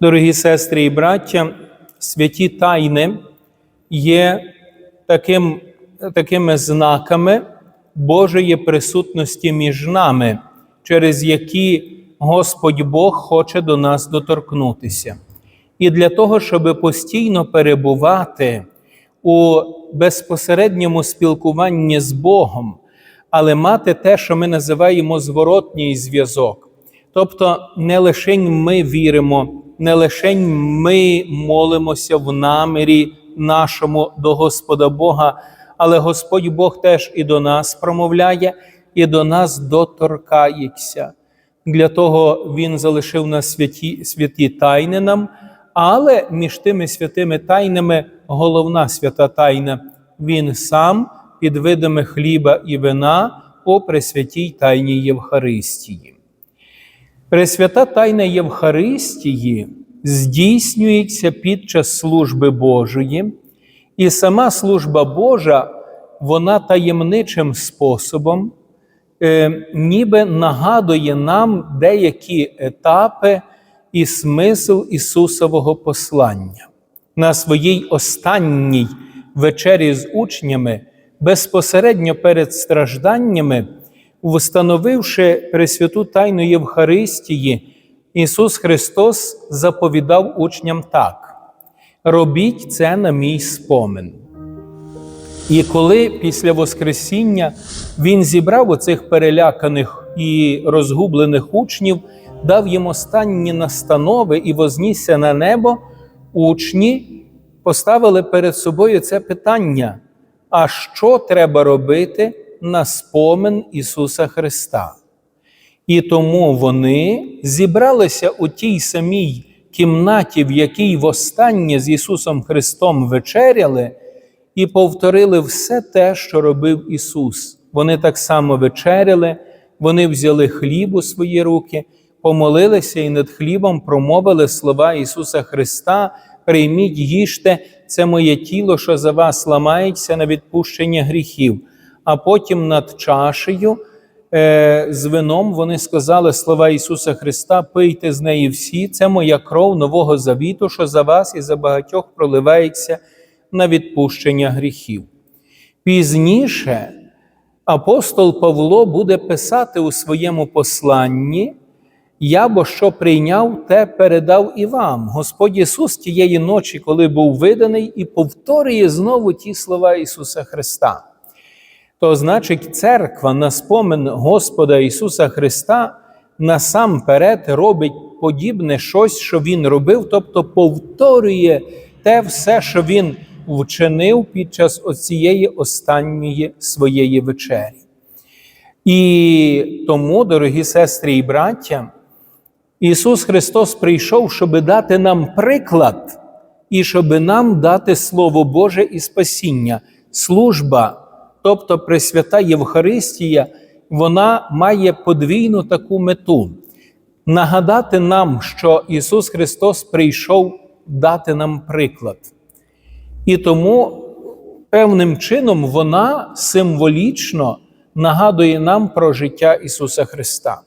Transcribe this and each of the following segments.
Дорогі сестри і браття, святі тайни є таким, такими знаками Божої присутності між нами, через які Господь Бог хоче до нас доторкнутися. І для того, щоб постійно перебувати у безпосередньому спілкуванні з Богом, але мати те, що ми називаємо зворотній зв'язок. Тобто не лише ми віримо, не лише ми молимося в намірі нашому до Господа Бога, але Господь Бог теж і до нас промовляє, і до нас доторкається. Для того Він залишив нас святі, святі тайни нам, але між тими святими тайнами головна свята тайна Він сам під видами хліба і вина у Пресвятій Тайні Євхаристії. Пресвята Тайна Євхаристії здійснюється під час служби Божої, і сама служба Божа, вона таємничим способом, е, ніби нагадує нам деякі етапи і смисл Ісусового послання. На своїй останній вечері з учнями, безпосередньо перед стражданнями, встановивши Пресвяту Тайну Євхаристії, Ісус Христос заповідав учням так: робіть це на мій спомин. І коли після Воскресіння Він зібрав оцих переляканих і розгублених учнів, дав їм останні настанови і вознісся на небо, учні поставили перед собою це питання: а що треба робити на спомин Ісуса Христа? І тому вони зібралися у тій самій кімнаті, в якій востаннє з Ісусом Христом вечеряли, і повторили все те, що робив Ісус. Вони так само вечеряли, вони взяли хліб у свої руки, помолилися і над хлібом промовили слова Ісуса Христа: прийміть, їжте, це моє тіло, що за вас ламається на відпущення гріхів. А потім над чашею е, з вином вони сказали слова Ісуса Христа: пийте з неї всі, це моя кров нового завіту, що за вас і за багатьох проливається на відпущення гріхів. Пізніше апостол Павло буде писати у своєму посланні: Я бо що прийняв, те передав і вам. Господь Ісус тієї ночі, коли був виданий, і повторює знову ті слова Ісуса Христа. То значить, церква на спомин Господа Ісуса Христа насамперед робить подібне щось, що Він робив, тобто повторює те все, що Він вчинив під час оцієї останньої своєї вечері. І тому, дорогі сестри і браття, Ісус Христос прийшов, щоб дати нам приклад і щоб нам дати Слово Боже і спасіння. Служба, тобто Пресвята Євхаристія, вона має подвійну таку мету нагадати нам, що Ісус Христос прийшов дати нам приклад. І тому певним чином вона символічно нагадує нам про життя Ісуса Христа.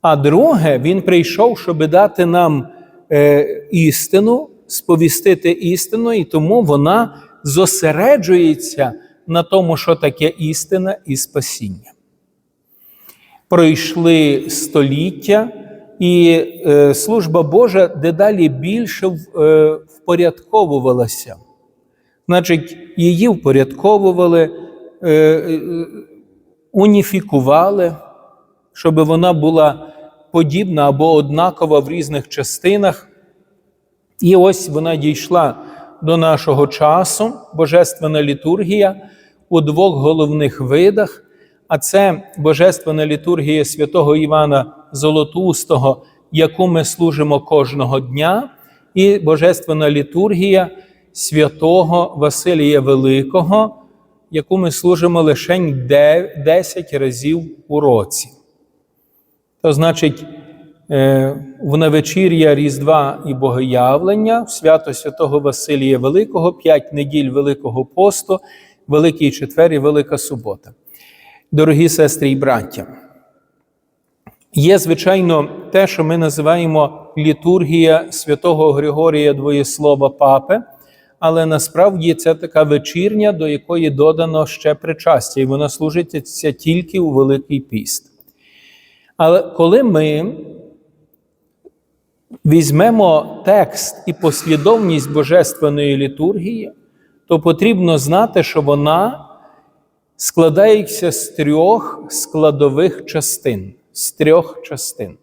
А друге, Він прийшов, щоб дати нам е, істину, сповістити істину, і тому вона зосереджується на тому, що таке істина і спасіння. Пройшли століття, і е, служба Божа дедалі більше в, е, впорядковувалася. Значить, її впорядковували, е, е, уніфікували, щоб вона була подібна або однакова в різних частинах. І ось вона дійшла до нашого часу, Божественна літургія у двох головних видах. А це Божественна літургія святого Івана Золотустого, яку ми служимо кожного дня, і Божественна літургія святого Василія Великого, яку ми служимо лише 10 разів у році. То значить, в навечір'я Різдва і Богоявлення, в свято святого Василія Великого, 5 неділь Великого посту, Великий четвер і Велика субота. Дорогі сестри і браття, Є, звичайно, те, що ми називаємо літургія святого Григорія Двоєслова Папи, але насправді це така вечірня, до якої додано ще причастя, і вона служиться тільки у Великий піст. Але коли ми візьмемо текст і послідовність Божественної літургії, то потрібно знати, що вона складається з трьох складових частин. З трьох частин.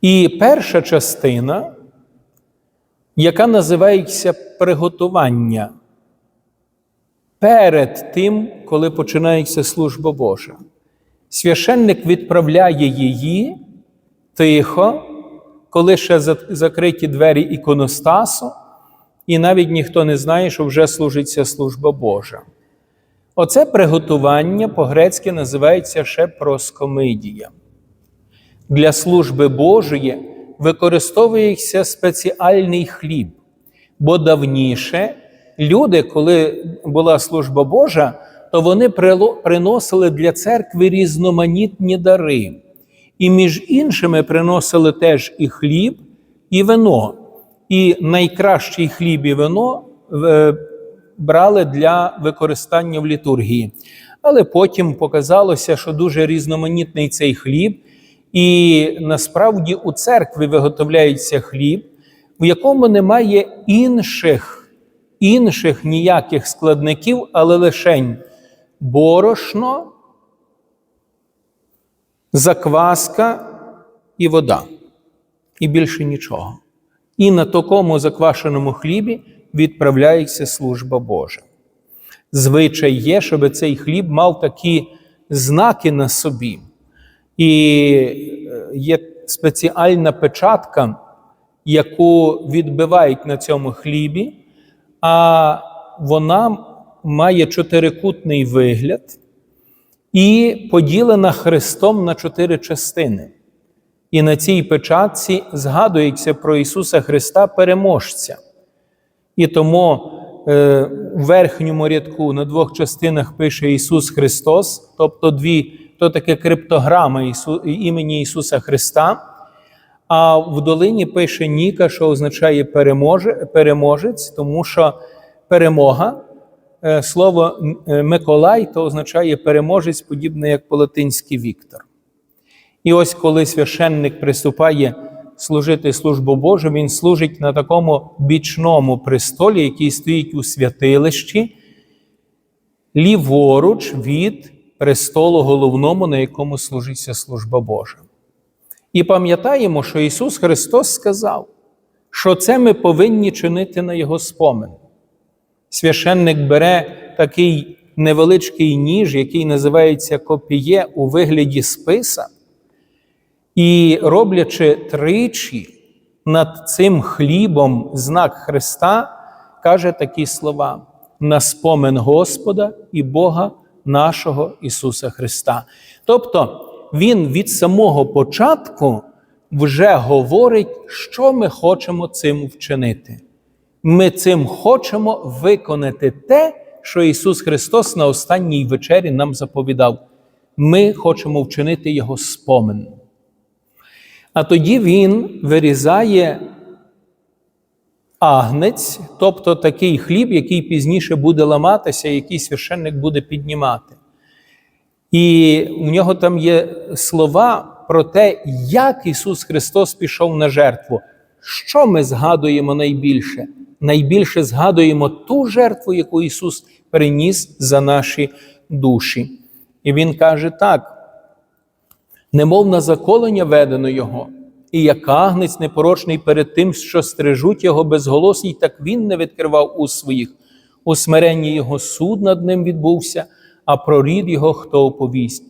І перша частина, яка називається приготування перед тим, коли починається служба Божа. Священник відправляє її тихо, коли ще закриті двері іконостасу, і навіть ніхто не знає, що вже служиться служба Божа. Оце приготування по-грецьки називається ще проскомидія. Для служби Божої використовується спеціальний хліб, бо давніше люди, коли була служба Божа, то вони приносили для церкви різноманітні дари. І між іншими приносили теж і хліб, і вино. І найкращий хліб і вино е, брали для використання в літургії. Але потім показалося, що дуже різноманітний цей хліб, і насправді у церкві виготовляється хліб, в якому немає інших, інших ніяких складників, але лишень борошно, закваска і вода. І більше нічого. І на такому заквашеному хлібі відправляється служба Божа. Звичай є, щоб цей хліб мав такі знаки на собі. І е, є спеціальна печатка, яку відбивають на цьому хлібі, а вона має чотирикутний вигляд і поділена Христом на чотири частини. І на цій печатці згадується про Ісуса Христа переможця. І тому е, в верхньому рядку на двох частинах пише Ісус Христос, тобто дві, то таке криптограма Ісу, імені Ісуса Христа. А в долині пише Ніка, що означає переможе, переможець, тому що перемога, слово е, Миколай то означає переможець, подібне як по-латинськи Віктор. І ось коли священник приступає служити службу Божу, він служить на такому бічному престолі, який стоїть у святилищі, ліворуч від престолу головному, на якому служиться служба Божа. І пам'ятаємо, що Ісус Христос сказав, що це ми повинні чинити на Його спомин. Священник бере такий невеличкий ніж, який називається копіє у вигляді списа. І роблячи тричі над цим хлібом знак Христа, каже такі слова: на спомин Господа і Бога нашого Ісуса Христа. Тобто Він від самого початку вже говорить, що ми хочемо цим вчинити. Ми цим хочемо виконати те, що Ісус Христос на останній вечері нам заповідав. Ми хочемо вчинити Його спомин. А тоді він вирізає агнець, тобто такий хліб, який пізніше буде ламатися, який священник буде піднімати. І в нього там є слова про те, як Ісус Христос пішов на жертву. Що ми згадуємо найбільше? Найбільше згадуємо ту жертву, яку Ісус приніс за наші душі. І Він каже так немов на заколення ведено його, і як агнець непорочний перед тим, що стрижуть його безголосій, так він не відкривав у своїх. У смиренні його суд над ним відбувся, а про рід його хто оповість,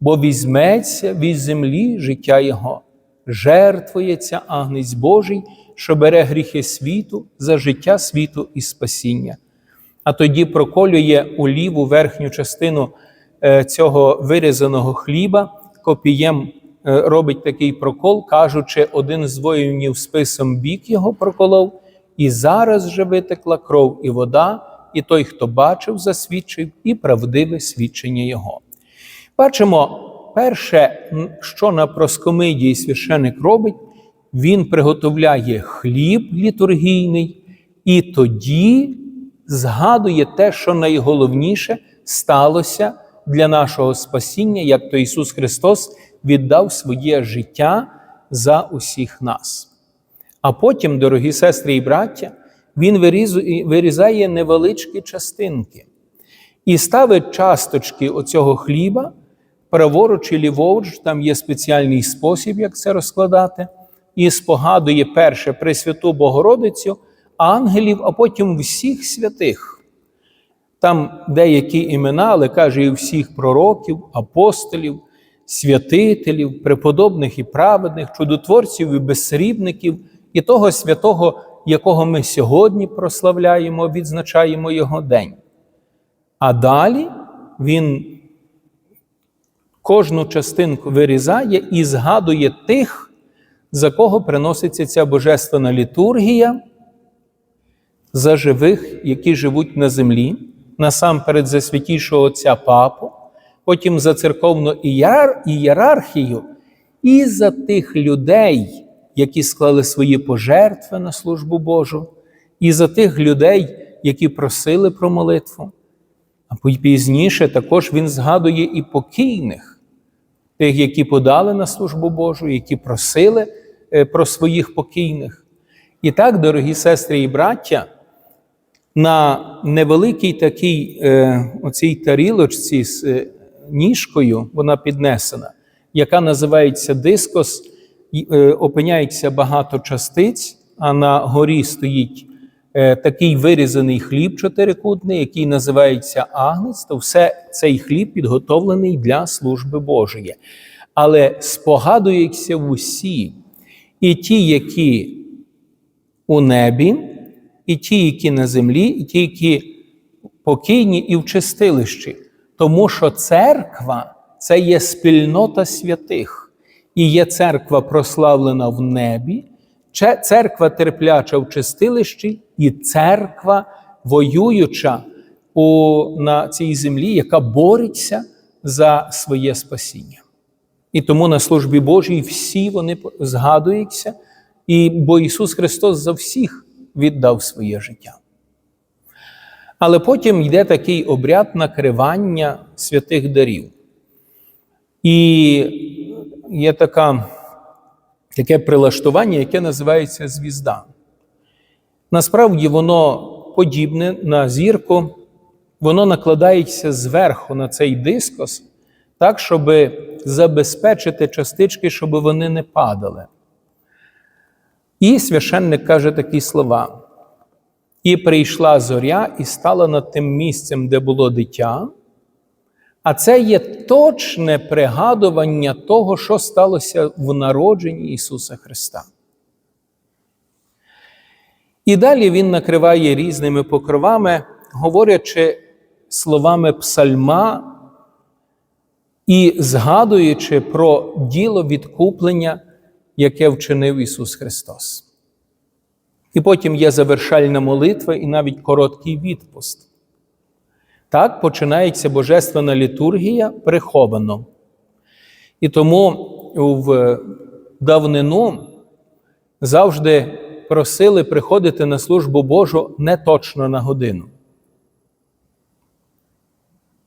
бо візьметься від землі життя Його, жертвується агнець Божий, що бере гріхи світу за життя світу і спасіння. А тоді проколює у ліву верхню частину е, цього вирізаного хліба копієм е, робить такий прокол, кажучи, один з воїнів списом бік його проколов, і зараз же витекла кров і вода, і той, хто бачив, засвідчив, і правдиве свідчення Його. Бачимо, перше, що на проскомидії священик робить, він приготовляє хліб літургійний, і тоді згадує те, що найголовніше сталося для нашого спасіння, як то Ісус Христос віддав своє життя за усіх нас. А потім, дорогі сестри і браття, він вирізає невеличкі частинки і ставить часточки оцього хліба праворуч і ліворуч, там є спеціальний спосіб, як це розкладати, і спогадує перше Пресвяту Богородицю, ангелів, а потім всіх святих. Там деякі імена, але каже і всіх пророків, апостолів, святителів, преподобних і праведних, чудотворців і безсрібників, і того святого, якого ми сьогодні прославляємо, відзначаємо його день. А далі він кожну частинку вирізає і згадує тих, за кого приноситься ця божественна літургія, за живих, які живуть на землі, насамперед за святішого Отця Папу, потім за церковну ієрархію і за тих людей, які склали свої пожертви на службу Божу, і за тих людей, які просили про молитву. А пізніше також він згадує і покійних, тих, які подали на службу Божу, які просили е, про своїх покійних. І так, дорогі сестри і браття, на невеликій такій е, оцій тарілочці з е, ніжкою, вона піднесена, яка називається дискос, опиняється багато частиць, а на горі стоїть такий вирізаний хліб чотирикутний, який називається агнець, то все цей хліб підготовлений для служби Божої. Але спогадуються усі, і ті, які у небі, і ті, які на землі, і ті, які покійні і в чистилищі. Тому що церква це є спільнота святих, і є церква прославлена в небі, церква терпляча в чистилищі, і церква воююча у, на цій землі, яка бореться за своє спасіння. І тому на службі Божій всі вони згадуються, і, бо Ісус Христос за всіх віддав своє життя. Але потім йде такий обряд накривання святих дарів. І є така, таке прилаштування, яке називається звізда. Насправді воно подібне на зірку, воно накладається зверху на цей дискос, так, щоб забезпечити частички, щоб вони не падали. І священник каже такі слова: І прийшла зоря і стала над тим місцем, де було дитя. А це є точне пригадування того, що сталося в народженні Ісуса Христа. І далі Він накриває різними покровами, говорячи словами псальма і згадуючи про діло відкуплення, яке вчинив Ісус Христос. І потім є завершальна молитва і навіть короткий відпуст. Так починається Божественна літургія приховано. І тому в давнину завжди просили приходити на службу Божу не точно на годину.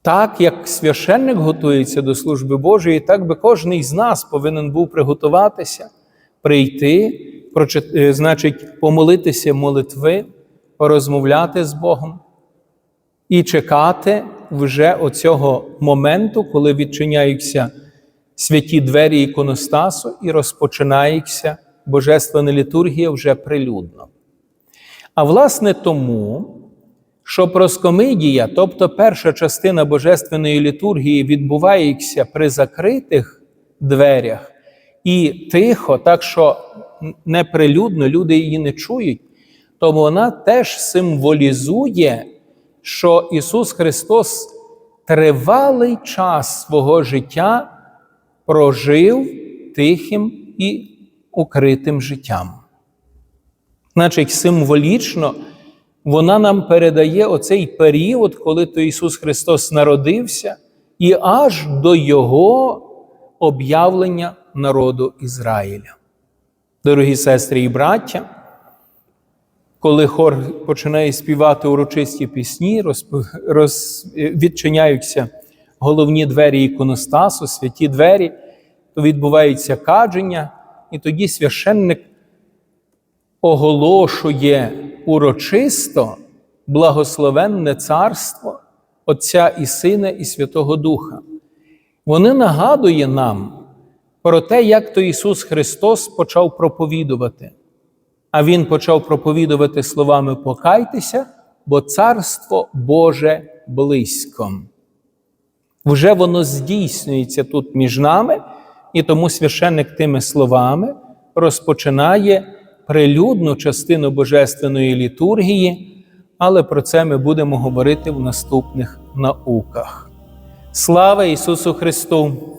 Так як священник готується до служби Божої, так би кожен з нас повинен був приготуватися, прийти, е, значить, помолитися молитви, порозмовляти з Богом і чекати вже оцього моменту, коли відчиняються святі двері іконостасу і розпочинається Божественна літургія вже прилюдно. А власне тому, що проскомидія, тобто перша частина Божественної літургії, відбувається при закритих дверях і тихо, так що неприлюдно люди її не чують, то вона теж символізує, що Ісус Христос тривалий час свого життя прожив тихим і укритим життям. Значить, символічно вона нам передає оцей період, коли то Ісус Христос народився, і аж до Його об'явлення народу Ізраїля. Дорогі сестри і браття, коли хор починає співати урочисті пісні, розп- роз... відчиняються головні двері іконостасу, святі двері, то відбувається кадження, і тоді священник оголошує урочисто благословенне царство Отця і Сина і Святого Духа. Вони нагадує нам про те, як то Ісус Христос почав проповідувати. А Він почав проповідувати словами Покайтеся, бо Царство Боже близько. Вже воно здійснюється тут між нами, і тому священник тими словами розпочинає прилюдну частину Божественної літургії, але про це ми будемо говорити в наступних науках. Слава Ісусу Христу!